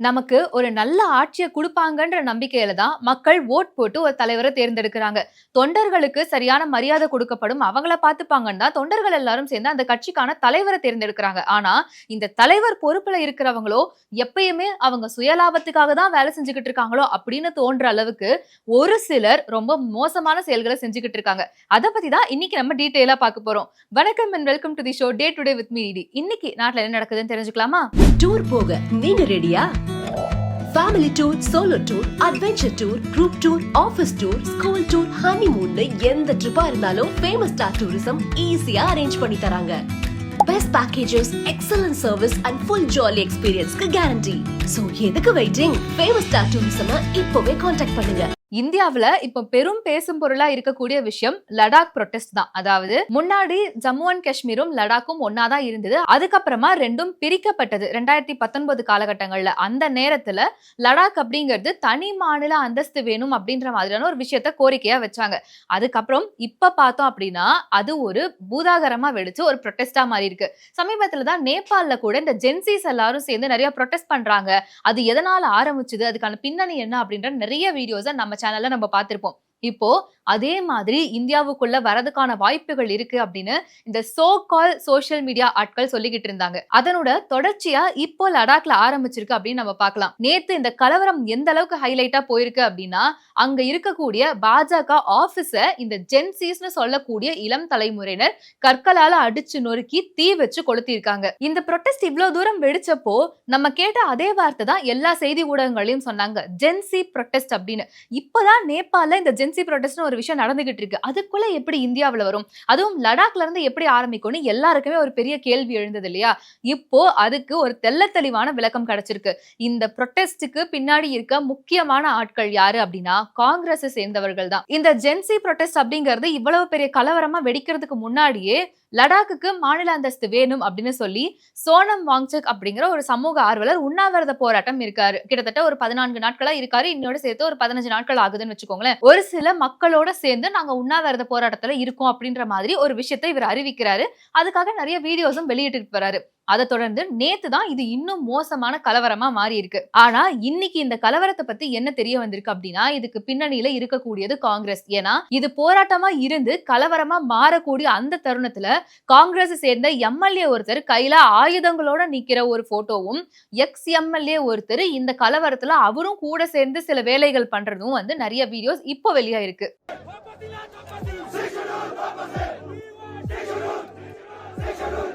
நமக்கு ஒரு நல்ல ஆட்சியை கொடுப்பாங்கன்ற நம்பிக்கையில தான் மக்கள் ஓட் போட்டு ஒரு தலைவரை தேர்ந்தெடுக்கிறாங்க. தொண்டர்களுக்கு சரியான மரியாதை கொடுக்கப்படும் அவங்கள பார்த்துப்பாங்கன்னு தான் தொண்டர்கள் எல்லாரும் சேர்ந்து அந்த கட்சிக்கான தலைவரை தேர்ந்தெடுக்கிறாங்க. ஆனா இந்த தலைவர் பொறுப்புல இருக்கிறவங்களோ எப்பயுமே அவங்க சுயலாபத்துக்காக தான் வேலை செஞ்சுக்கிட்டு இருக்காங்களோ அப்படின்னு தோன்ற அளவுக்கு ஒரு சிலர் ரொம்ப மோசமான செயல்களை செஞ்சுக்கிட்டு இருக்காங்க. அதை பத்தி தான் இன்னைக்கு நம்ம டீட்டெயிலா பார்க்க போறோம். வணக்கம் and welcome to the show day today with me இன்னைக்கு நாட்டுல என்ன நடக்குதுன்னு தெரிஞ்சுக்கலாமா? டூர் போக நீங்க ரெடியா family tour solo tour adventure tour group tour office tour school tour honeymoon எந்த ட்ரிப்பா இருந்தாலும் ஃபேமஸ் ஸ்டார் டூரிசம் ஈஸியா அரேஞ்ச் பண்ணி தராங்க. Best packages excellent service and full jolly எக்ஸ்பீரியன்ஸ்க்கு guarantee so எதுக்கு வெயிட்டிங் ஃபேமஸ் ஸ்டார் டூரிசம் இப்போவே காண்டாக்ட் பண்ணுங்க. இந்தியாவுல இப்போ பெரும் பேசும் பொருளா இருக்கக்கூடிய விஷயம் லடாக் ப்ரொட்டஸ்ட் தான். அதாவது முன்னாடி ஜம்மு அண்ட் காஷ்மீரும் லடாக்கும் ஒன்னாதான் இருந்தது. அதுக்கப்புறமா ரெண்டும் பிரிக்கப்பட்டது. ரெண்டாயிரத்தி பத்தொன்பது காலகட்டங்கள்ல அந்த நேரத்துல லடாக் அப்படிங்கிறது தனி மாநில அந்தஸ்து வேணும் அப்படின்ற மாதிரியான ஒரு விஷயத்த கோரிக்கையா வச்சாங்க. அதுக்கப்புறம் இப்ப பார்த்தோம் அப்படின்னா அது ஒரு பூதாகரமா வெடிச்சு ஒரு ப்ரொட்டஸ்டா மாறி இருக்கு சமீபத்துல தான் நேபாள்ல கூட இந்த ஜென்சிஸ் எல்லாரும் சேர்ந்து நிறைய ப்ரொட்டஸ்ட் பண்றாங்க. அது எதனால ஆரம்பிச்சது? அதுக்கான பின்னணி என்ன அப்படின்ற நிறைய வீடியோஸை நம்ம சேனல்ல நம்ம பார்த்திருப்போம். இப்போ அதே மாதிரி இந்தியாவுக்குள்ள வரதுக்கான வாய்ப்புகள் இருக்கு அப்படின்னு இந்த சோ கால் சோசியல் மீடியா ஆட்கள் சொல்லிக்கிட்டு இருந்தாங்க. அதனோட தொடர்ச்சியா இப்போ லடாக்ல ஆரம்பிச்சிருக்கு அப்படின்னு நம்ம பார்க்கலாம். நேத்து இந்த கலவரம் எந்த அளவுக்கு ஹைலைட்டா போயிருக்கு அப்படின்னா அங்க இருக்கக்கூடிய பாஜக ஆபீஸ இந்த ஜென்சிஸ்னு சொல்லக்கூடிய இளம் தலைமுறையினர் கற்களால அடிச்சு நொறுக்கி தீ வச்சு கொளுத்திருக்காங்க இந்த ப்ரொட்டஸ்ட் இவ்வளவு தூரம் வெடிச்சப்போ நம்ம கேட்ட அதே வார்த்தை தான் எல்லா செய்தி ஊடகங்களையும் சொன்னாங்க. ஜென்சி ப்ரொட்டஸ்ட் அப்படின்னு. இப்பதான் நேபாள இந்த ஜென்சி ப்ரொட்டஸ்ட்னு ஒரு விஷயம் நடந்துகிட்டு இருக்கு அதுக்குள்ள எப்படி இந்தியாவில் வரும்? அதுவும் லடாக்ல இருந்து எப்படி ஆரம்பிக்கும்னு எல்லாருக்குமே ஒரு பெரிய கேள்வி எழுந்தது இல்லையா? இப்போ அதுக்கு ஒரு தெல்ல தெளிவான விளக்கம் கிடைச்சிருக்கு. இந்த ப்ரொட்டஸ்டுக்கு பின்னாடி இருக்க முக்கியமான ஆட்கள் யாரு அப்படின்னா காங்கிரஸை சேர்ந்தவர்கள் தான். இந்த ஜென்சி ப்ரொட்டஸ்ட் அப்படிங்கிறது இவ்வளவு பெரிய கலவரமா வெடிக்கிறதுக்கு முன்னாடியே லடாக்குக்கு மாநில அந்தஸ்து வேணும் அப்படின்னு சொல்லி சோனம் வாங்சக் அப்படிங்கிற ஒரு சமூக ஆர்வலர் உண்ணாவிரத போராட்டம் இருக்காரு. கிட்டத்தட்ட ஒரு பதினான்கு நாட்களா இருக்காரு. இன்னோட சேர்த்து ஒரு பதினஞ்சு நாட்கள் ஆகுதுன்னு வச்சுக்கோங்களேன். ஒரு சில மக்களோட சேர்ந்து நாங்க உண்ணாவிரத போராட்டத்துல இருக்கோம் அப்படின்ற மாதிரி ஒரு விஷயத்தை இவர் அறிவிக்கிறாரு. அதுக்காக நிறைய வீடியோஸும் வெளியிட்டு வராரு அதை தொடர்ந்து நேத்து தான் இது இன்னும் மோசமான கலவரமா மாறி இருக்கு ஆனா இன்னைக்கு இந்த கலவரத்தை பத்தி என்ன தெரிய வந்திருக்கு அப்படின்னா இதுக்கு பின்னணியில இருக்கக்கூடியது காங்கிரஸ். ஏன்னா இது போராட்டமா இருந்து கலவரமா மாறக்கூடிய அந்த தருணத்துல காங்கிரஸ் சேர்ந்த எம்எல்ஏ ஒருத்தர் கையில ஆயுதங்களோட நிக்கிற ஒரு போட்டோவும் எக்ஸ் எம்எல்ஏ ஒருத்தர் இந்த கலவரத்துல அவரும் கூட சேர்ந்து சில வேலைகள் பண்றதும் வந்து நிறைய வீடியோஸ் இப்போ வெளியாயிருக்கு. இருக்கு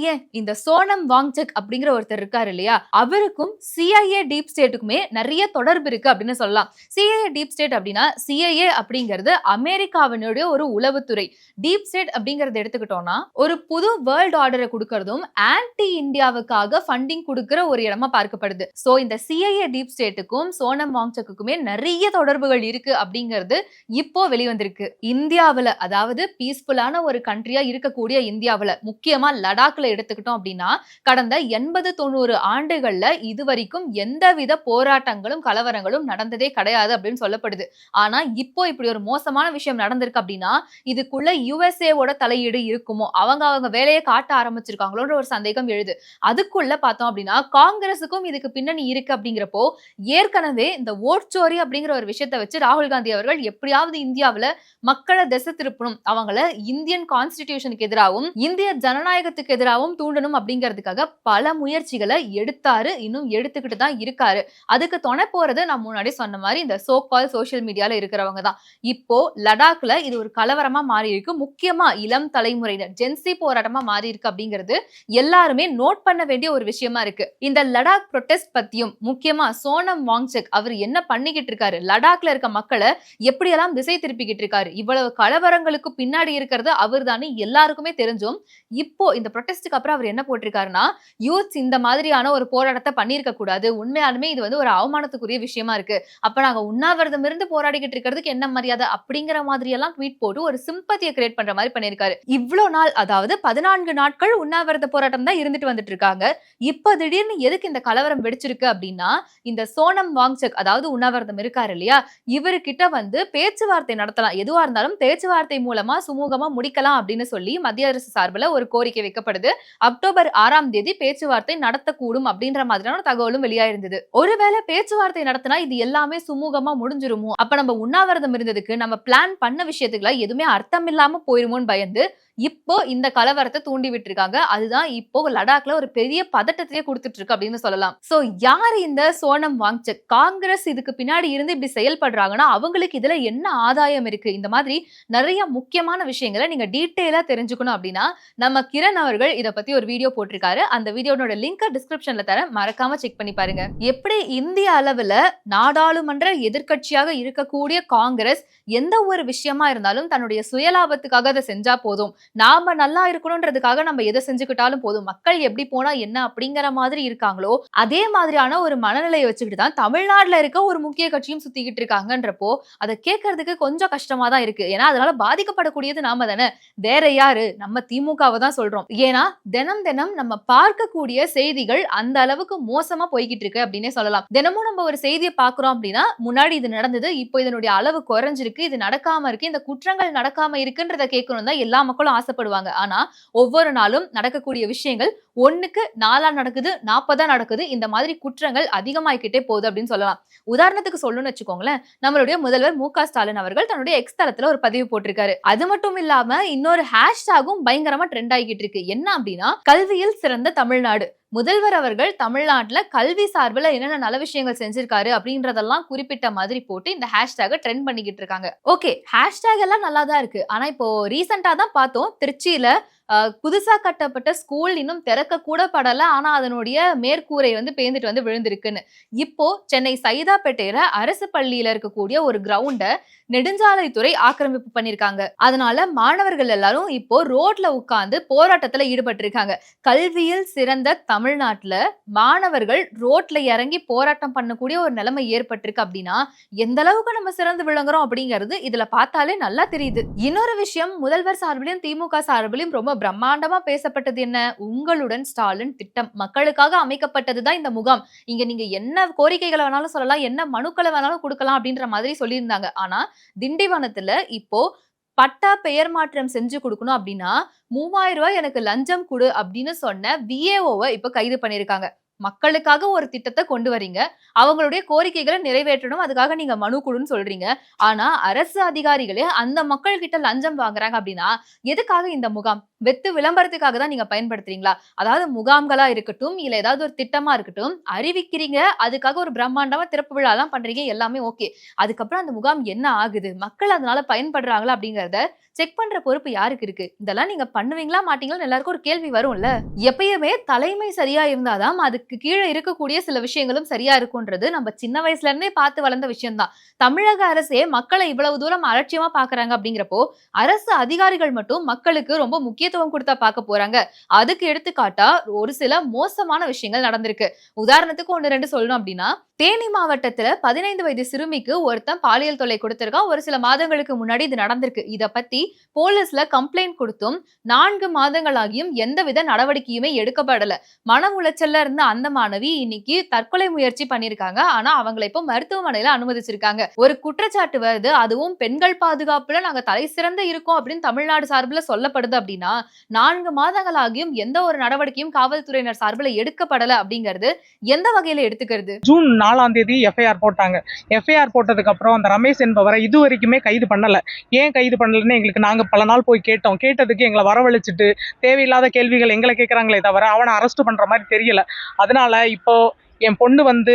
இவ்வளவு ஏன் இந்த சோனம் வாங்சக் அப்படிங்கிற ஒருத்தர் இருக்காரு இல்லையா? அவருக்கும் சிஐஏ டீப் ஸ்டேட்டுக்குமே நிறைய தொடர்பு இருக்கு அப்படின்னு சொல்லலாம். சிஐஏ டீப் ஸ்டேட் அப்படின்னா சிஐஏ அப்படிங்கிறது அமெரிக்காவினுடைய ஒரு உளவுத்துறை. டீப் ஸ்டேட் அப்படிங்கறத எடுத்துக்கிட்டோம்னா ஒரு புது வேர்ல்ட் ஆர்டரை கொடுக்கறதும் ஆன்டி இந்தியாவுக்காக ஃபண்டிங் கொடுக்கிற ஒரு இடமா பார்க்கப்படுது. சோ இந்த சிஐஏ டீப் ஸ்டேட்டுக்கும் சோனம் வாங்சக்குமே நிறைய தொடர்புகள் இருக்கு அப்படிங்கிறது இப்போ வெளிவந்திருக்கு. இந்தியாவுல அதாவது பீஸ்ஃபுல்லான ஒரு கண்ட்ரியா இருக்கக்கூடிய இந்தியாவில முக்கியமா லடாக்ல எடுத்துக்கிட்டோம் அப்படின்னா கடந்த எண்பது தொண்ணூறு ஆண்டுகள்ல இதுவரைக்கும் எந்தவித போராட்டங்களும் கலவரங்களும் நடந்ததே கிடையாது அப்படின்னு சொல்லப்படுது. ஆனா இப்போ இப்படி ஒரு மோசமான விஷயம் நடந்திருக்கு அப்படின்னா இதுக்குள்ள யுஎஸ்ஏவோட தலையீடு இருக்குமோ? அவங்க அவங்க வேலையை காட்ட ஆரம்பிச்சிருக்காங்களோன்ற ஒரு சந்தேகம் எழுது. அதுக்குள்ள பார்த்தோம் அப்படின்னா காங்கிரஸுக்கும் இதுக்கு பின்னணி இருக்கு அப்படிங்கிறப்போ ஏற்கனவே இந்த ஓட்சோரி அப்படிங்கிற ஒரு விஷயத்த வச்சு ராகுல் காந்தி அவர்கள் எப்படியாவது இந்தியாவுல மக்களை திசை திருப்பணும். அவங்கள இந்தியன் கான்ஸ்டிடியூஷனுக்கு எதிராகவும் இந்திய ஜனநாயகத்துக்கு எதிராகவும் தூண்டணும் அப்படிங்கிறதுக்காக பல முயற்சிகளை எடுத்தாரு. இன்னும் எடுத்துக்கிட்டு தான் இருக்காரு. அதுக்கு துணை போறது நான் முன்னாடி சொன்ன மாதிரி இந்த சோ கால் சோசியல் மீடியால இருக்கிறவங்க தான். இப்போ லடாக்ல இது ஒரு கலவரமா மாறி இருக்கு முக்கியமா இளம் தலைமுறையினர் ஜென்சி போராட்டமா மாறி இருக்கு அப்படிங்கிறது எல்லாருமே நோட் பண்ண வேண்டிய ஒரு விஷயமா இருக்கு. இந்த லடாக் ப்ரொட்டஸ்ட் பத்தியும் முக்கியமா சோனம் வாங்செக் அவர் என்ன பண்ணிக்கிட்டு இருக்காரு? லடாக்ல இருக்க மக்களை எப்படியெல்லாம் திசை திருப்பிக்கிட்டு இருக்காரு? இவ்வளவு கலவரங்களுக்கு பின்னாடி இருக்கிறது அவர் தானே எல்லாருக்குமே தெரிஞ்சும். இப்போ இந்த ப்ரொடெஸ்ட்டுக்கு அப்புறம் அவர் என்ன போட்டிருக்காருன்னா யூத்ஸ் இந்த மாதிரியான ஒரு போராட்டத்தை பண்ணியிருக்க கூடாது. உண்மையாலுமே இது வந்து ஒரு அவமானத்துக்குரிய விஷயமா இருக்கு. அப்ப நாங்க உண்ணாவிரதம் இருந்து போராடிக்கிட்டு இருக்கிறதுக்கு என்ன மரியாதை அப்படிங்கிற மாதிரி எல்லாம் ட்வீட் போட்டு ஒரு சிம்பத்தியை கிரியேட் பண்ற மாதிரி பண்ணியிருக்காரு. இவ்வளோ நாள் அதாவது பதினான்கு நாட்கள் உண்ணாவிரத போராட்டம் தான் இருந்துட்டு வந்துட்டு இருக்காங்க. இப்ப திடீர்னு எதுக்கு இந்த கலவரம் வெடிச்சிருக்கு அப்படின்னா இந்த சோனம் வாங்சக் அதாவது உண்ணாவிரதம் இருக்காரு இல்லையா இவர்கிட்ட வந்து பேச்சுவார்த்தை நடத்தலாம். எதுவா இருந்தாலும் பேச்சுவார்த்தை மூலமா சுமூகமா முடிக்கலாம் அப்படின்னு சொல்லி மத்திய அரசு சார்பில் ஒரு கோரிக்கை வைக்கப்படுது. அக்டோபர் ஆறாம் தேதி பேச்சுவார்த்தை நடத்தக்கூடும் அப்படின்ற மாதிரியான தகவலும் வெளியாயிருந்தது. ஒருவேளை பேச்சுவார்த்தை நடத்தினா இது எல்லாமே சுமூகமா முடிஞ்சிருமோ? அப்ப நம்ம உண்ணாவிரதம் இருந்ததுக்கு நம்ம பிளான் பண்ண விஷயத்துக்குலாம் எதுவுமே அர்த்தம் இல்லாம போயிருமோன்னு பயந்து இப்போ இந்த கலவரத்தை தூண்டி விட்டுருக்காங்க. அதுதான் இப்போ லடாக்ல ஒரு பெரிய பதட்டத்தையே கொடுத்துட்டு இருக்கு அப்படின்னு சொல்லலாம். சோ யார் இந்த சோனம் வாங்ச காங்கிரஸ் இதுக்கு பின்னாடி இருந்து இப்படி செயல்படுறாங்கன்னா அவங்களுக்கு இதுல என்ன ஆதாயம் இருக்கு? இந்த மாதிரி நிறைய முக்கியமான விஷயங்களை நீங்க டீட்டெயிலா தெரிஞ்சுக்கணும் அப்படின்னா நம்ம கிரண் அவர்கள் இதை பத்தி ஒரு வீடியோ போட்டிருக்காரு. அந்த வீடியோனோட லிங்க் டிஸ்கிரிப்ஷன்ல தர மறக்காம செக் பண்ணி பாருங்க. எப்படி இந்திய அளவுல நாடாளுமன்ற எதிர்க்கட்சியாக இருக்கக்கூடிய காங்கிரஸ் எந்த ஒரு விஷயமா இருந்தாலும் தன்னுடைய சுயலாபத்துக்காக அதை செஞ்சா போதும். நாம நல்லா இருக்கணும்ன்றதுக்காக நம்ம எதை செஞ்சுக்கிட்டாலும் போதும். மக்கள் எப்படி போனா என்ன அப்படிங்கிற மாதிரி இருக்காங்களோ அதே மாதிரியான ஒரு மனநிலையை வச்சுக்கிட்டு தான் தமிழ்நாட்டில் இருக்க ஒரு முக்கிய கட்சியும் சுத்திக்கிட்டு இருக்காங்கன்றப்போ அதை கேட்கறதுக்கு கொஞ்சம் கஷ்டமா தான் இருக்கு. ஏன்னா அதனால பாதிக்கப்படக்கூடியது நாம தானே. வேற யாரு? நம்ம திமுகவை தான் சொல்றோம். ஏன்னா தினம் தினம் நம்ம பார்க்கக்கூடிய செய்திகள் அந்த அளவுக்கு மோசமா போய்கிட்டு இருக்கு அப்படின்னே சொல்லலாம். தினமும் நம்ம ஒரு செய்தியை பார்க்கிறோம் அப்படின்னா முன்னாடி இது நடந்தது இப்போ இதனுடைய அளவு குறைஞ்சிருக்கு இது நடக்காம இருக்கு இந்த குற்றங்கள் நடக்காம இருக்குன்றத கேட்கணும் தான் எல்லா மக்களும் ஆசைப்படுவாங்க. ஆனா ஒவ்வொரு நாளும் நடக்கக்கூடிய விஷயங்கள் ஒண்ணுக்கு நாலா நடக்குது நாற்பதா நடக்குது இந்த மாதிரி குற்றங்கள் அதிகமாயிக்கிட்டே போகுது அப்படின்னு சொல்லலாம். உதாரணத்துக்கு சொல்லணும்னு வச்சுக்கோங்களேன் நம்மளுடைய முதல்வர் மு ஸ்டாலின் அவர்கள் தன்னுடைய எக்ஸ் தளத்துல ஒரு பதிவு போட்டிருக்காரு. அது மட்டும் இல்லாம இன்னொரு ஹேஷ்டாகும் பயங்கரமா ட்ரெண்ட் ஆகிட்டு இருக்கு. என்ன அப்படின்னா கல்வியில் சிறந்த தமிழ்நாடு. முதல்வர் அவர்கள் தமிழ்நாட்டில் கல்வி சார்பில் என்னென்ன நல்ல விஷயங்கள் செஞ்சிருக்காரு அப்படின்றதெல்லாம் குறிப்பிட்ட மாதிரி போட்டு இந்த ஹேஷ்டேக ட்ரெண்ட் பண்ணிக்கிட்டு இருக்காங்க. ஓகே ஹேஷ்டேக் எல்லாம் நல்லா தான் இருக்கு. ஆனா இப்போ ரீசெண்டா தான் பார்த்தோம் திருச்சியில புதுசா கட்டப்பட்ட ஸ்கூல் இன்னும் திறக்க கூட படல. ஆனா அதனுடைய மேற்கூரை வந்து பேந்துட்டு வந்து விழுந்திருக்குன்னு. இப்போ சென்னை சைதாப்பேட்டையில அரசு பள்ளியில இருக்கக்கூடிய ஒரு கிரவுண்ட நெடுஞ்சாலைத்துறை ஆக்கிரமிப்பு பண்ணிருக்காங்க. அதனால மாணவர்கள் எல்லாரும் இப்போ ரோட்ல உட்கார்ந்து போராட்டத்துல ஈடுபட்டிருக்காங்க. கல்வியில் சிறந்த தமிழ்நாட்டுல மாணவர்கள் ரோட்ல இறங்கி போராட்டம் பண்ணக்கூடிய ஒரு நிலைமை ஏற்பட்டிருக்கு அப்படின்னா எந்த அளவுக்கு நம்ம சிறந்து விளங்குறோம் அப்படிங்கிறது இதுல பார்த்தாலே நல்லா தெரியுது. இன்னொரு விஷயம் முதல்வர் சார்பிலும் திமுக சார்பிலும் ரொம்ப பிரம்மாண்டமா பேசப்பட்டது என்ன? உங்களுடன் ஸ்டாலின் திட்டம் மக்களுக்காக அமைக்கப்பட்டதுதான் இந்த முகாம். இங்க நீங்க என்ன கோரிக்கைகளை வேணாலும் சொல்லலாம் என்ன மனுக்களை வேணாலும் கொடுக்கலாம் அப்படின்ற மாதிரி சொல்லியிருந்தாங்க. ஆனா திண்டிவனத்துல இப்போ பட்டா பெயர் மாற்றம் செஞ்சு கொடுக்கணும் அப்படின்னா மூவாயிரம் ரூபாய் எனக்கு லஞ்சம் கொடு அப்படின்னு சொன்ன விஏஓவை இப்ப கைது பண்ணிருக்காங்க மக்களுக்காக ஒரு திட்டத்தை கொண்டு வரீங்க. அவங்களுடைய கோரிக்கைகளை நிறைவேற்றணும். அதுக்காக நீங்க மனு கொடுன்னு சொல்றீங்க. ஆனா அரசு அதிகாரிகளே அந்த மக்கள் கிட்ட லஞ்சம் வாங்குறாங்க அப்படின்னா எதுக்காக இந்த முகாம்? வெத்து விளம்பரத்துக்காக தான் நீங்க பயன்படுத்துறீங்களா? அதாவது முகாம்களா இருக்கட்டும் இல்ல ஏதாவது ஒரு திட்டமா இருக்கட்டும் அறிவிக்கிறீங்க. அதுக்காக ஒரு பிரம்மாண்டமா திறப்பு விழாலாம் பண்றீங்க. எல்லாமே ஓகே. அதுக்கப்புறம் அந்த முகாம் என்ன ஆகுது? மக்கள் அதனால பயன்படுறாங்களா அப்படிங்கறத செக் பண்ற பொறுப்பு யாருக்கு இருக்கு? இதெல்லாம் நீங்க பண்ணுவீங்களா மாட்டீங்களா எல்லாருக்கும் ஒரு கேள்வி வரும்ல. எப்பயுமே தலைமை சரியா இருந்தாதான் அதுக்கு கீழே இருக்கக்கூடிய சில விஷயங்களும் சரியா இருக்கும்ன்றது நம்ம சின்ன வயசுல இருந்தே பார்த்து வளர்ந்த விஷயம்தான். தமிழக அரசே மக்களை இவ்வளவு தூரம் அலட்சியமா பாக்குறாங்க அப்படிங்கிறப்போ அரசு அதிகாரிகள் மட்டும் மக்களுக்கு ரொம்ப முக்கியத்துவம் கொடுத்தா பார்க்க போறாங்க. அதுக்கு எடுத்துக்காட்டா ஒரு சில மோசமான விஷயங்கள் நடந்திருக்கு. உதாரணத்துக்கு ஒன்று ரெண்டு சொல்லணும் அப்படின்னா தேனி மாவட்டத்துல பதினைந்து வயது சிறுமிக்கு ஒருத்தன் பாலியல் தொல்லை கொடுத்திருக்கான். ஒரு சில மாதங்களுக்கு முன்னாடி இது நடந்திருக்கு. இதை பத்தி போலீஸ்ல கம்ப்ளைண்ட் கொடுத்தும் நான்கு மாதங்களாகியும் எந்தவித நடவடிக்கையுமே எடுக்கப்படல. மன உளைச்சல்ல இருந்த அந்த மாணவி இன்னைக்கு தற்கொலை முயற்சி பண்ணிருக்காங்க. ஆனா அவங்களை இப்போ மருத்துவமனையில அனுமதிச்சிருக்காங்க. ஒரு குற்றச்சாட்டு வருது. அதுவும் பெண்கள் பாதுகாப்புல நாங்க தலை சிறந்த இருக்கோம் அப்படின்னு தமிழ்நாடு சார்பில் சொல்லப்படுது அப்படின்னா நான்கு மாதங்களாகியும் எந்த ஒரு நடவடிக்கையும் காவல்துறையினர் சார்பில் எடுக்கப்படல அப்படிங்கிறது எந்த வகையில எடுத்துக்கிறது? ஜூன் நாலாம் தேதி எஃப்ஐஆர் போட்டாங்க. எஃப்ஐஆர் போட்டதுக்கு அப்புறம் அந்த ரமேஷ் என்பவரை இது வரைக்குமே கைது பண்ணல. ஏன் கைது பண்ணலன்னு எங்களுக்கு நாங்க பல நாள் போய் கேட்டோம். கேட்டதுக்கு எங்களை வரவழைச்சிட்டு தேவையில்லாத கேள்விகள் எங்களை கேட்கறாங்களே தவிர அவனை அரெஸ்ட் பண்ற மாதிரி தெரியல. அதனால இப்போ என் பொண்ணு வந்து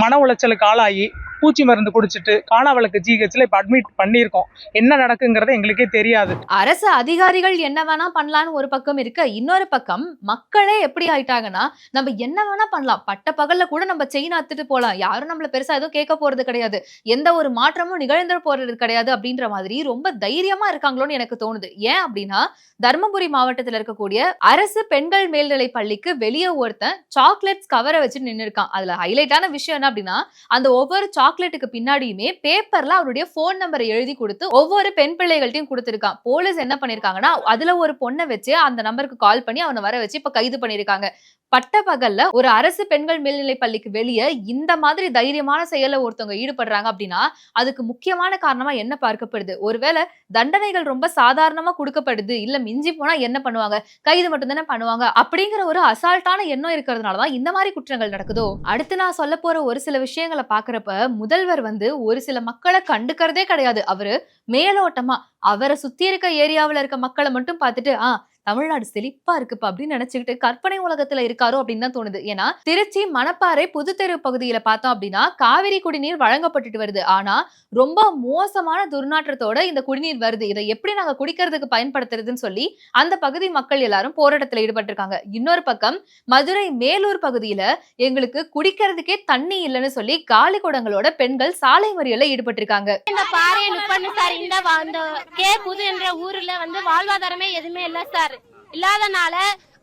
மன உளைச்சலுக்கு ஆளாகி பூச்சி மருந்து குடிச்சிட்டு காணாவளக்கு ஜிஹெச்ல இப்ப அட்மிட் பண்ணியிருக்கோம். என்ன நடக்குங்கிறது எங்களுக்கே தெரியாது. அரசு அதிகாரிகள் என்ன வேணா பண்ணலாம்னு ஒரு பக்கம் இருக்க இன்னொரு பக்கம் மக்களே எப்படி ஆயிட்டாங்கன்னா நம்ம என்ன வேணா பண்ணலாம். பட்ட பகல்ல கூட நம்ம செயின் அத்துட்டு போலாம். யாரும் நம்மள பெருசா எதுவும் கேட்க போறது கிடையாது. எந்த ஒரு மாற்றமும் நிகழ்ந்து போறது கிடையாது அப்படின்ற மாதிரி ரொம்ப தைரியமா இருக்காங்களோன்னு எனக்கு தோணுது. ஏன் அப்படின்னா தர்மபுரி மாவட்டத்தில் இருக்கக்கூடிய அரசு பெண்கள் மேல்நிலை பள்ளிக்கு வெளியே ஒருத்தன் சாக்லேட்ஸ் கவரை வச்சு நின்று இருக்கான் அதுல ஹைலைட்டான விஷயம் என்ன அப்படின்னா அந்த ஒவ்வொரு சாக்லேட்டுக்கு பின்னாடியுமே பேப்பர்ல அவருடைய போன் நம்பரை எழுதி கொடுத்து ஒவ்வொரு பெண் பிள்ளைகள்ட்டையும் கொடுத்திருக்கான். போலீஸ் என்ன பண்ணிருக்காங்கன்னா அதுல ஒரு பொண்ணை வச்சு அந்த நம்பருக்கு கால் பண்ணி அவனை வர வச்சு இப்ப கைது பண்ணிருக்காங்க. பட்ட பகல்ல ஒரு அரசு பெண்கள் மேல்நிலை பள்ளிக்கு வெளியே இந்த மாதிரி தைரியமான செயல்ல ஒருத்தவங்க ஈடுபடுறாங்க அப்படின்னா அதுக்கு முக்கியமான காரணமா என்ன பார்க்கப்படுது? ஒருவேளை தண்டனைகள் ரொம்ப சாதாரணமா கொடுக்கப்படுது இல்ல மிஞ்சி போனா என்ன பண்ணுவாங்க? கைது மட்டும் தானே பண்ணுவாங்க? அப்படிங்கிற ஒரு அசால்ட்டான எண்ணம் இருக்கிறதுனாலதான் இந்த மாதிரி குற்றங்கள் நடக்குதோ? அடுத்து நான் சொல்ல போற ஒரு சில விஷயங்களை பாக்குறப்ப முதல்வர் வந்து ஒரு சில மக்களை கண்டுக்கிறதே கிடையாது. அவரு மேலோட்டமா அவரை சுத்தி இருக்க ஏரியாவில் இருக்க மக்களை மட்டும் பார்த்துட்டு ஆஹ் தமிழ்நாடு செழிப்பா இருக்குப்பா அப்படின்னு நினைச்சுக்கிட்டு கற்பனை உலகத்துல இருக்காரோ அப்படின்னு தான் தோணுது. ஏன்னா திருச்சி மணப்பாறை புதுத்தெரு பகுதியில பார்த்தோம் அப்படின்னா காவிரி குடிநீர் வழங்கப்பட்டுட்டு வருது. ஆனா ரொம்ப மோசமான துர்நாற்றத்தோட இந்த குடிநீர் வருது. இதை எப்படி நாங்க குடிக்கிறதுக்கு பயன்படுத்துறதுன்னு சொல்லி அந்த பகுதி மக்கள் எல்லாரும் போராட்டத்துல ஈடுபட்டிருக்காங்க. இன்னொரு பக்கம் மதுரை மேலூர் பகுதியில எங்களுக்கு குடிக்கிறதுக்கே தண்ணி இல்லைன்னு சொல்லி காலி குடங்களோட பெண்கள் சாலை மறியல ஈடுபட்டிருக்காங்க. இந்த பாறை சார் இந்த கே புது என்ற ஊர்ல வந்து வாழ்வாதாரமே எதுவுமே இல்ல சார். இல்லாதனால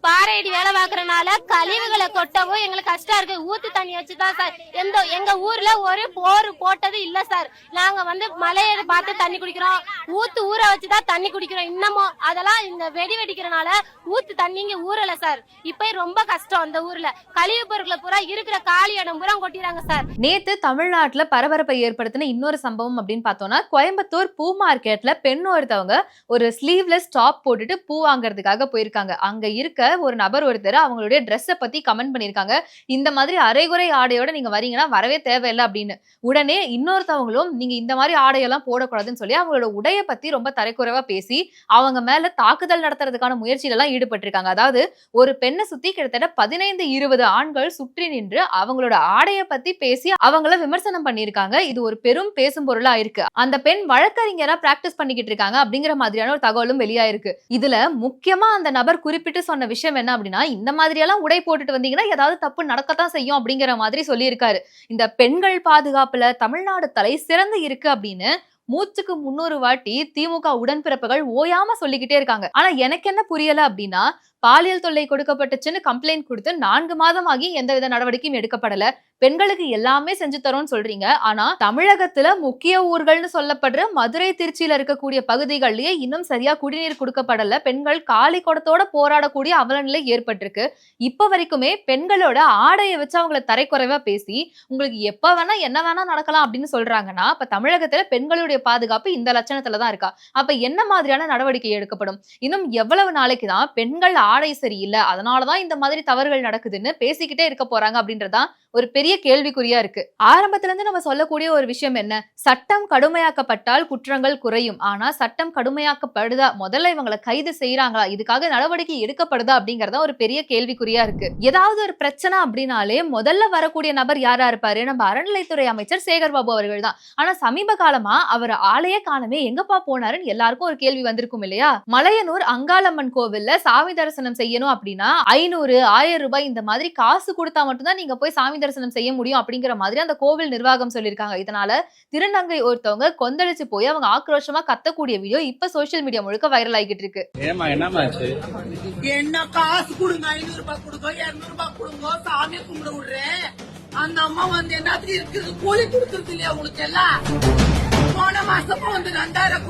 பாறையடி வேலை பாக்குறனால கழிவுகளை கொட்டவும் எங்களுக்கு கஷ்டம் இருக்கு. ஊத்து தண்ணி வச்சுதான் சார். எந்த எங்க ஊர்ல ஒரு போர் போட்டது இல்ல சார். நாங்க வந்து மலையை பார்த்து தண்ணி குடிக்கிறோம். ஊத்து ஊற வச்சுதான் தண்ணி குடிக்கிறோம் இன்னமும். அதெல்லாம் இந்த வெடி வெடிக்கிறனால ஊத்து தண்ணி இங்க ஊறல சார். இப்ப ரொம்ப கஷ்டம் அந்த ஊர்ல. கழிவு பொருட்களை பூரா இருக்கிற காலி இடம் பூரா கொட்டிடுறாங்க சார். நேத்து தமிழ்நாட்டுல பரபரப்பை ஏற்படுத்தின இன்னொரு சம்பவம் அப்படின்னு பார்த்தோம்னா கோயம்புத்தூர் பூ மார்க்கெட்ல பெண் ஒருத்தவங்க ஒரு ஸ்லீவ்லெஸ் டாப் போட்டுட்டு பூ வாங்குறதுக்காக போயிருக்காங்க. அங்க இருக்க ஒரு நபர் ஒருத்தர் அவங்களுடைய ட்ரெஸ்ஸை பத்தி கமெண்ட் பண்ணியிருக்காங்க. இந்த மாதிரி அரைகுறை ஆடையோட நீங்க வரீங்கன்னா வரவே தேவையில்லை அப்படின்னு. உடனே இன்னொருத்தவங்களும் நீங்க இந்த மாதிரி ஆடையெல்லாம் போடக்கூடாதுன்னு சொல்லி அவங்களோட உடைய பத்தி ரொம்ப தரைக்குறைவா பேசி அவங்க மேல தாக்குதல் நடத்துறதுக்கான முயற்சியில எல்லாம் ஈடுபட்டிருக்காங்க. அதாவது ஒரு பெண்ணை சுத்தி கிட்டத்தட்ட பதினைந்து இருபது ஆண்கள் சுற்றி நின்று அவங்களோட ஆடையை பத்தி பேசி அவங்கள விமர்சனம் பண்ணியிருக்காங்க. இது ஒரு பெரும் பேசும் பொருளா இருக்கு. அந்த பெண் வழக்கறிஞரா பிராக்டிஸ் பண்ணிக்கிட்டு இருக்காங்க அப்படிங்கிற மாதிரியான ஒரு தகவலும் வெளியாயிருக்கு. இதுல முக்கியமா அந்த நபர் குறிப்பிட்டு சொன்ன விஷயம் விஷயம் என்ன அப்படின்னா இந்த மாதிரி எல்லாம் உடை போட்டுட்டு வந்தீங்கன்னா ஏதாவது தப்பு நடக்கத்தான் செய்யும் அப்படிங்கிற மாதிரி சொல்லியிருக்காரு. இந்த பெண்கள் பாதுகாப்புல தமிழ்நாடு தலை சிறந்து இருக்கு அப்படின்னு மூச்சுக்கு முன்னூறு வாட்டி திமுக உடன்பிறப்புகள் ஓயாம சொல்லிக்கிட்டே இருக்காங்க. ஆனா எனக்கு என்ன புரியல அப்படின்னா பாலியல் தொல்லை கொடுக்கப்பட்டுச்சுன்னு கம்ப்ளைண்ட் கொடுத்து நான்கு மாதம் ஆகி எந்தவித நடவடிக்கையும் எடுக்கப்படல. பெண்களுக்கு எல்லாமே செஞ்சு தரோம்னு சொல்றீங்க. ஆனா தமிழகத்துல முக்கிய ஊர்கள்னு சொல்லப்படுற மதுரை திருச்சியில இருக்கக்கூடிய பகுதிகள்லயே இன்னும் சரியா குடிநீர் கொடுக்கப்படல. பெண்கள் காலி குடத்தோட போராடக்கூடிய அவலநிலை ஏற்பட்டிருக்கு. இப்ப வரைக்குமே பெண்களோட ஆடையை வச்சு அவங்கள தரைக்குறைவா பேசி உங்களுக்கு எப்ப வேணா என்ன வேணா நடக்கலாம் அப்படின்னு சொல்றாங்கன்னா இப்ப தமிழகத்துல பெண்களுடைய பாதுகாப்பு இந்த லட்சணத்துல தான் இருக்கா. அப்ப என்ன மாதிரியான நடவடிக்கை எடுக்கப்படும்? இன்னும் எவ்வளவு நாளைக்கு தான் பெண்கள் ஆடை சரியில்லை. அதனாலதான் இந்த மாதிரி தவறுகள் நடக்குதுன்னு பேசிக்கிட்டே இருக்க போறாங்க அப்படின்றதான் ஒரு பெரிய கேள்விக்குறியா இருக்கு. ஆரம்பத்துல இருந்து நம்ம சொல்லக்கூடிய ஒரு விஷயம் என்ன? சட்டம் கடுமையாக்கப்பட்டால் குற்றங்கள் குறையும். ஆனா சட்டம் கடுமையாக்கப்படுதா? முதல்ல இவங்களை கைது செய்யறாங்களா இதுக்காக நடவடிக்கை எடுக்கப்படுதா? அப்படிங்கறத ஒரு பெரிய கேள்விக்குறியா இருக்கு. ஏதாவது ஒரு பிரச்சனை அப்படின்னாலே முதல்ல வரக்கூடிய நபர் யாரா இருப்பாரு? நம்ம அறநிலைத்துறை அமைச்சர் சேகர் பாபு அவர்கள் தான் ஆனா சமீப காலமா அவர் ஆலய காலமே எங்கப்பா போனாருன்னு எல்லாருக்கும் ஒரு கேள்வி வந்திருக்கும் இல்லையா? மலையனூர் அங்காளம்மன் கோவில்ல சாமி தரிசனம் செய்யணும் அப்படின்னா ஐநூறு ஆயிரம் ரூபாய் இந்த மாதிரி காசு கொடுத்தா மட்டும்தான் நீங்க போய் சாமி தரிசனம் செய்ய முடியும் அப்படிங்கிற மாதிரி அந்த கோவில் நிர்வாகம் சொல்லியிருக்காங்க. இதனால திருநங்கை ஒருத்தவங்க கொந்தளிச்சு போய் அவங்க ஆக்ரோஷமா கத்தக்கூடிய வீடியோ இப்ப சோஷியல் மீடியா முழுக்க வைரல் ஆகிட்டு இருக்கு. என்ன காசு கொடுங்க ஐநூறு ரூபாய் கொடுங்க இருநூறு ரூபாய் கொடுங்க சாமி கும்பிட விடுறேன். அந்த அம்மா வந்து என்னத்துக்கு இருக்குது கூலி கொடுக்கறது இல்லையா உங்களுக்கு எல்லாம்? போன வந்து ரெண்டாயிரம்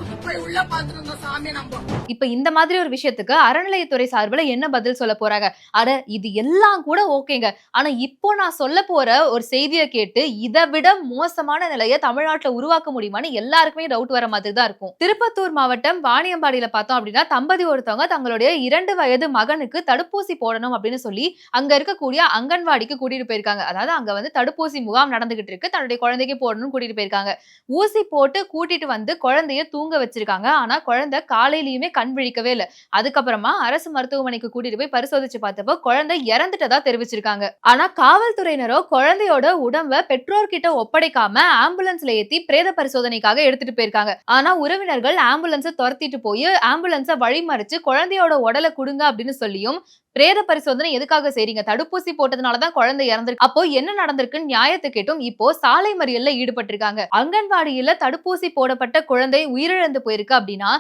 இப்ப இந்த மாதிரி ஒரு விஷயத்துக்கு அறநிலையத்துறை சார்பில் என்ன பதில் சொல்ல போறாங்க? அட இது எல்லாம் கூட ஓகேங்க. ஆனா இப்போ நான் சொல்ல போற ஒரு செய்தியை கேட்டு இதை விட மோசமான நிலையை தமிழ்நாட்டுல உருவாக்க முடியுமான்னு எல்லாருக்குமே டவுட் வர மாதிரி தான் இருக்கும். திருப்பத்தூர் மாவட்டம் வாணியம்பாடியில பார்த்தோம் அப்படின்னா தம்பதி ஒருத்தவங்க தங்களுடைய இரண்டு வயது மகனுக்கு தடுப்பூசி போடணும் அப்படின்னு சொல்லி அங்க இருக்கக்கூடிய அங்கன்வாடிக்கு கூட்டிட்டு போயிருக்காங்க. அதாவது அங்க வந்து தடுப்பூசி முகாம் நடந்துகிட்டு இருக்கு. தன்னுடைய குழந்தைக்கு போடணும்னு கூட்டிட்டு போயிருக்காங்க. ஊசி போட்டு போட்டு கூட்டிட்டு வந்து குழந்தைய தூங்க வச்சிருக்காங்க. ஆனா குழந்தை காலையிலயுமே கண் விழிக்கவே இல்ல. அதுக்கப்புறமா அரசு மருத்துவமனைக்கு கூட்டிட்டு போய் பரிசோதிச்சு பார்த்தப்போ குழந்தை இறந்துட்டதா தெரிவிச்சிருக்காங்க. ஆனா காவல்துறையினரோ குழந்தையோட உடம்ப பெற்றோர்கிட்ட ஒப்படைக்காம ஆம்புலன்ஸ்ல ஏத்தி பிரேத பரிசோதனைக்காக எடுத்துட்டு போயிருக்காங்க. ஆனா உறவினர்கள் ஆம்புலன்ஸை துரத்திட்டு போய் ஆம்புலன்ஸை வழிமறிச்சு குழந்தையோட உடலை கொடுங்க அப்படின்னு சொல்லியும் பிரேத பரிசோதனை எதுக்காக செய்றீங்க? தடுப்பூசி போட்டதுனாலதான் குழந்தை இறந்திருக்கு. அப்போ என்ன நடந்திருக்குன்னு நியாயத்தை கேட்டும். இப்போ சாலை மறியல்ல ஈடுபட்டிருக்காங்க. அங்கன்வாடியில தடுப்பூசி போடப்பட்ட குழந்தை உயிரிழந்து போயிருக்கு அப்படின்னா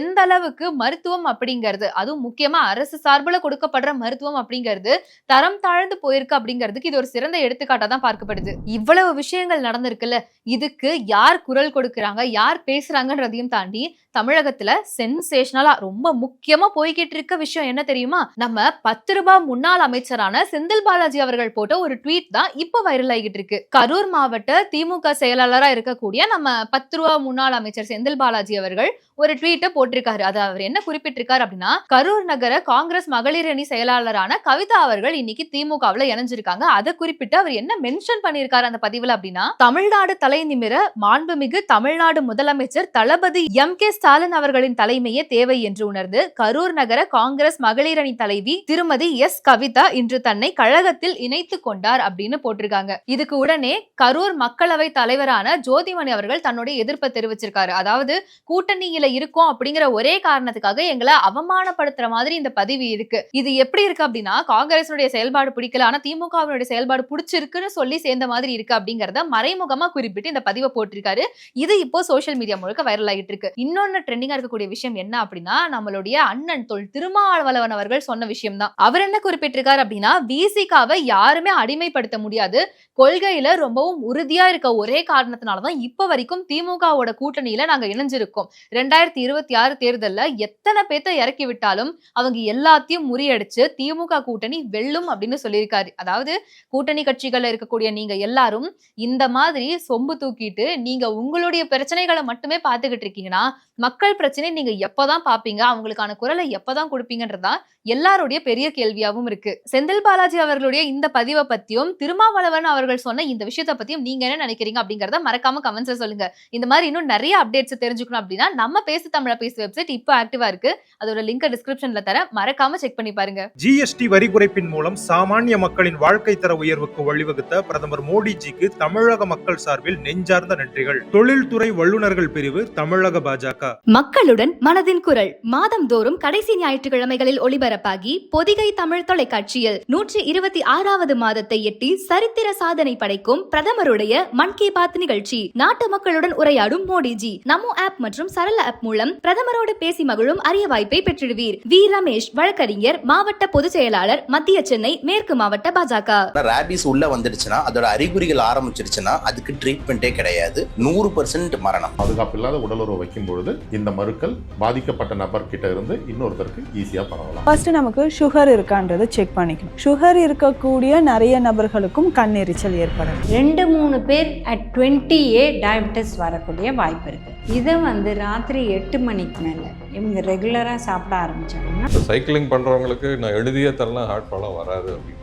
எந்த அளவுக்கு மருத்துவம் அப்படிங்கிறது அதுவும் முக்கியமா அரசு சார்பில் கொடுக்கப்படுற மருத்துவம் அப்படிங்கிறது தரம் தாழ்ந்து போயிருக்கு அப்படிங்கிறதுக்கு இது ஒரு சிறந்த எடுத்துக்காட்டா தான் பார்க்கப்படுது. இவ்வளவு விஷயங்கள் நடந்திருக்குல்ல. இதுக்கு யார் குரல் கொடுக்கறாங்க? யார் பேசுறாங்கன்றதையும் தாண்டி தமிழகத்துல சென்சேஷனலா ரொம்ப முக்கியமா போய்கிட்டு இருக்க விஷயம் என்ன தெரியுமா? நம்ம பத்து ரூபாய் முன்னாள் அமைச்சரான செந்தில் பாலாஜி அவர்கள் போட்ட ஒரு ட்வீட் தான் இப்போ வைரல் ஆகிட்டு இருக்கு கரூர் மாவட்ட திமுக செயலாளரா இருக்கக்கூடிய நம்ம பத்து ரூபாய் முன்னாள் அமைச்சர் செந்தில் பாலாஜி அவர்கள் ஒரு ட்வீட்டை போட்டிருக்காரு. அது அவர் என்ன குறிப்பிட்டிருக்காரு அப்படின்னா கரூர் நகர காங்கிரஸ் மகளிர் அணி செயலாளரான கவிதா அவர்கள் இன்னைக்கு திமுகவுல இணைஞ்சிருக்காங்க. அதை குறிப்பிட்டு அவர் என்ன மென்ஷன் பண்ணியிருக்காரு அந்த பதிவுல அப்படின்னா தமிழ்நாடு தலை நிமிர மாண்புமிகு தமிழ்நாடு முதலமைச்சர் தளபதி எம் கே ஸ்டாலின் அவர்களின் தலைமையே தேவை என்று உணர்ந்து கரூர் நகர காங்கிரஸ் மகளிர் அணி தலைவி திருமதி எஸ். கவிதா இன்று தன்னை கழகத்தில் இணைத்து கொண்டார் அப்படின்னு போட்டிருக்காங்க. இதுக்கு உடனே கரூர் மக்களவை தலைவரான ஜோதிமணி அவர்கள் தன்னுடைய எதிர்ப்பை தெரிவிச்சிருக்காரு. அதாவது கூட்டணியில இருக்கோம் அப்படிங்கிற ஒரே காரணத்துக்காக எங்களை அவமானப்படுத்துற மாதிரி இந்த பதிவு இருக்கு. இது எப்படி இருக்கு அப்படின்னா காங்கிரஸுடைய செயல்பாடு பிடிக்கல ஆனா திமுகவினுடைய செயல்பாடு பிடிச்சிருக்குன்னு சொல்லி சேர்ந்த மாதிரி இருக்கு அப்படிங்கறத மறைமுகமா குறிப்பிட்டு இந்த பதிவை போட்டிருக்காரு. இது இப்போ சோஷியல் மீடியா முழுக்க வைரல் ஆகிட்டு இருக்கு. இன்னொன்னு ட்ரெண்டிங்கா இருக்கக்கூடிய விஷயம் என்ன அப்படின்னா நம்மளுடைய அண்ணன் தொல் திருமாவளவன் அவர்கள் சொன்ன விஷயம் தான் அவர் என்ன குறிப்பிட்டிருக்காரு அப்படின்னா விசிகாவை யாருமே அடிமைப்படுத்த முடியாது. கொள்கையில ரொம்பவும் உறுதியா இருக்க ஒரே காரணத்தினாலதான் இப்ப வரைக்கும் திமுகவோட கூட்டணியில நாங்க இணைஞ்சிருக்கோம். ரெண்டாயிரத்தி இருபத்தி ஆறு தேர்தல்ல எத்தனை பேத்த இறக்கி விட்டாலும் அவங்க எல்லாத்தையும் முறியடிச்சு திமுக கூட்டணி வெல்லும் அப்படின்னு சொல்லியிருக்காரு. அதாவது கூட்டணி கட்சிகள்ல இருக்கக்கூடிய நீங்க எல்லாரும் இந்த மாதிரி சொம்பு தூக்கிட்டு நீங்க உங்களுடைய பிரச்சனைகளை மட்டுமே பார்த்துக்கிட்டு இருக்கீங்கன்னா மக்கள் பிரச்சனை நீங்க எப்பதான் பாப்பீங்க? அவங்களுக்கான குரலை எப்பதான் கொடுப்பீங்கன்றதான் எல்லாருடைய பெரிய கேள்வியாவும் இருக்கு. செந்தில் பாலாஜி அவர்களுடைய இந்த பதிவை பத்தியும் திருமாவளவன் அவர்கள் சொன்ன இந்த விஷயத்த பத்தியும் நீங்க என்ன நினைக்கிறீங்க அப்படிங்கறத மறக்காம கமெண்ட்ஸ்ல சொல்லுங்க. இந்த மாதிரி இன்னும் நிறைய அப்டேட்ஸ் தெரிஞ்சுக்கணும் அப்படின்னா நம்ம பேசு தமிழ பேசு வெப்சைட் இப்போ ஆக்டிவா இருக்கு. அதோட லிங்க் டிஸ்கிரிப்ஷன்ல தர மறக்காம செக் பண்ணி பாருங்க. ஜிஎஸ்டி வரி குறைப்பின் மூலம் சாமானிய மக்களின் வாழ்க்கை தர உயர்வுக்கு வழிவகுத்த பிரதமர் மோடிஜிக்கு தமிழக மக்கள் சார்பில் நெஞ்சார்ந்த நன்றிகள். தொழில்துறை வல்லுநர்கள் பிரிவு தமிழக பாஜக. மக்களுடன் மனதின் குரல். மாதம்தோறும் கடைசி ஞாயிற்றுக்கிழமைகளில் ஒளிபரப்பாகி பொதிகை தமிழ் தொலைக்காட்சியில் நூற்றி இருபத்தி ஆறாவது மாதத்தை எட்டி சரித்திர சாதனை படைக்கும் பிரதமருடைய மன் கி பாத் நிகழ்ச்சி. நாட்டு மக்களுடன் உரையாடும் மோடிஜி. நமோ ஆப் மற்றும் சரள ஆப் மூலம் பிரதமரோடு பேசி மகிழும் அரிய வாய்ப்பை பெற்றிடுவீர். வி. ரமேஷ் வழக்கறிஞர் மாவட்ட பொதுச் செயலாளர் மத்திய சென்னை மேற்கு மாவட்ட பாஜக. ரேபிஸ் உள்ள வந்துடுச்சுன்னா அதோட அறிகுறிகள் ஆரம்பிச்சிருச்சுன்னா அதுக்கு ட்ரீட்மெண்ட்டே கிடையாது. நூறு பர்சன்ட் மரணம். பாதுகாப்பு இல்லாத உடலுறவு வைக்கும் பொழுது இந்த மருக்கள் பாதிக்கப்பட்ட நபர் கிட்ட இருந்து இன்னொருத்தருக்கு ஈஸியா பரவலாம். ஃபர்ஸ்ட் நமக்கு சுகர் இருக்கான்றதை செக் பண்ணிக்கணும். சுகர் இருக்கக்கூடிய நிறைய நபர்களுக்கும் கண் எரிச்சல் ஏற்படும். ரெண்டு மூணு பேர் அட் டுவெண்ட்டி ஏ டயபெட்டிஸ் வரக்கூடிய வாய்ப்பு இருக்குது இதை வந்து ராத்திரி எட்டு மணிக்கு மேலே இவங்க ரெகுலராக சாப்பிட ஆரம்பிச்சாங்கன்னா இப்போ சைக்கிளிங் பண்ணுறவங்களுக்கு நான் எழுதியே தரலாம் ஹார்ட் ப்ராப்ளம் வராது அப்படின்னு.